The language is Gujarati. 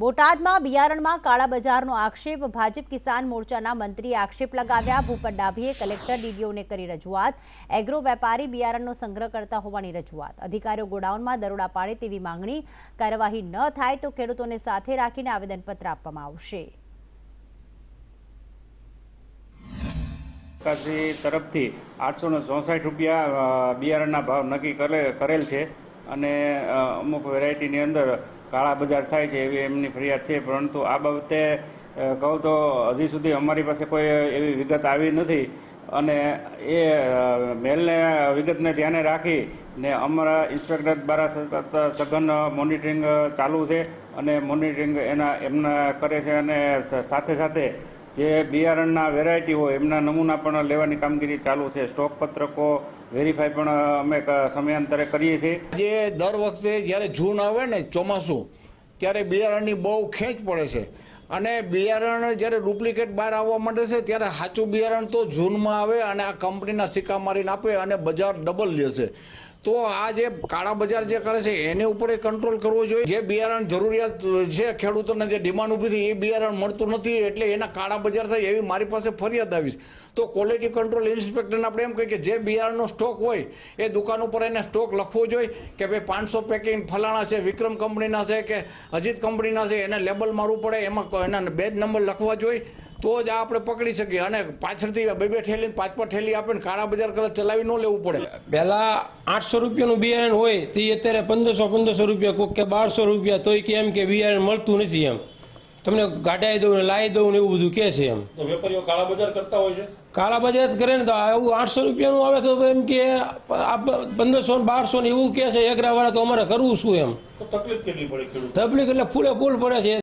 બોટાદમાં બિયારણમાં કાળા બજારનો આક્ષેપ. ભાજપ કિસાન મોરચાના મંત્રીએ આક્ષેપ લગાવ્યા. ભૂપત ડાભીએ કલેક્ટર ડીડીઓને કરી રજૂઆત. એગ્રો વેપારી બિયારણનો સંગ્રહ કરતા હોવાની રજૂઆત. અધિકારીઓ ગોડાઉનમાં દરોડા પાડે તેવી માંગણી. કાર્યવાહી ન થાય તો ખેડૂતોને સાથે રાખીને આવેદનપત્ર આપવામાં આવશે. તરફથી આઠસો ચોસઠ રૂપિયા બિયારણના ભાવ નક્કી કરેલ છે. અને અમુક વેરાયટીની અંદર કાળા બજાર થાય છે એવી એમની ફરિયાદ છે, પરંતુ આ બાબતે કહું તો હજી સુધી અમારી પાસે કોઈ એવી વિગત આવી નથી અને એ મેલને વિગતને ધ્યાને રાખી ને અમારા ઇન્સ્પેક્ટર દ્વારા સતત સઘન મોનિટરિંગ ચાલુ છે અને મોનિટરિંગ એના, એમના કરે છે અને સાથે સાથે જે બિયારણના વેરાયટી હોય, એમના નમૂના પણ લેવાની કામગીરી ચાલુ છે. સ્ટોક પત્રકો વેરીફાઈ પણ અમે સમયાંતરે કરીએ છીએ. જે દર વખતે જ્યારે જૂન આવે ને ચોમાસું, ત્યારે બિયારણની બહુ ખેંચ પડે છે. અને બિયારણ જ્યારે ડુપ્લિકેટ બહાર આવવા માંડે છે, ત્યારે સાચું બિયારણ તો જૂનમાં આવે અને આ કંપનીના સિક્કા મારીને આપે અને બજાર ડબલ લે છે. તો આ જે કાળા બજાર જે કરે છે, એની ઉપર કંટ્રોલ કરવો જોઈએ. જે બિયારણ જરૂરિયાત છે, ખેડૂતોને જે ડિમાન્ડ ઊભી થઈ, એ બિયારણ મળતું નથી, એટલે એના કાળા બજાર થાય, એવી મારી પાસે ફરિયાદ આવી તો ક્વોલિટી કંટ્રોલ ઇન્સ્પેક્ટરને આપણે એમ કહીએ કે જે બિયારણનો સ્ટોક હોય, એ દુકાન ઉપર એને સ્ટોક લખવો જોઈએ કે ભાઈ પાંચસો પેકિંગ ફલાણા છે, વિક્રમ કંપનીના છે કે અજીત કંપનીના છે, એને લેબલ મારવું પડે, એમાં એના બેજ નંબર લખવા જોઈએ. તો જ આપણે પકડી શકીએ. અને પાછળથી બે બે ઠેલી પાંચ પાંચ ઠેલી આપીને કાળા બજાર કરે ચલાવી ન લેવું પડે. પહેલાં આઠસો રૂપિયાનું બિયારણ હોય તો એ અત્યારે પંદરસો પંદરસો રૂપિયા કોઈ કે બારસો રૂપિયા તોય કે એમ કે બિયારણ મળતું નથી એમ. તમને ગાડાઈ દઉં ને લાવી દઉં ને એવું બધું કહે છે એમ. વેપારીઓ કાળા બજાર કરતા હોય છે? કાળા બજાર જ કરે ને તો એવું આઠસો રૂપિયાનું આવે તો એમ કે પંદરસો ને બારસો ને એવું કહે છે એકરાવાળા તો અમારે કરવું શું એમ? તકલીફ કેટલી પડે તકલીફ એટલે ફૂલે ફૂલ પડે છે.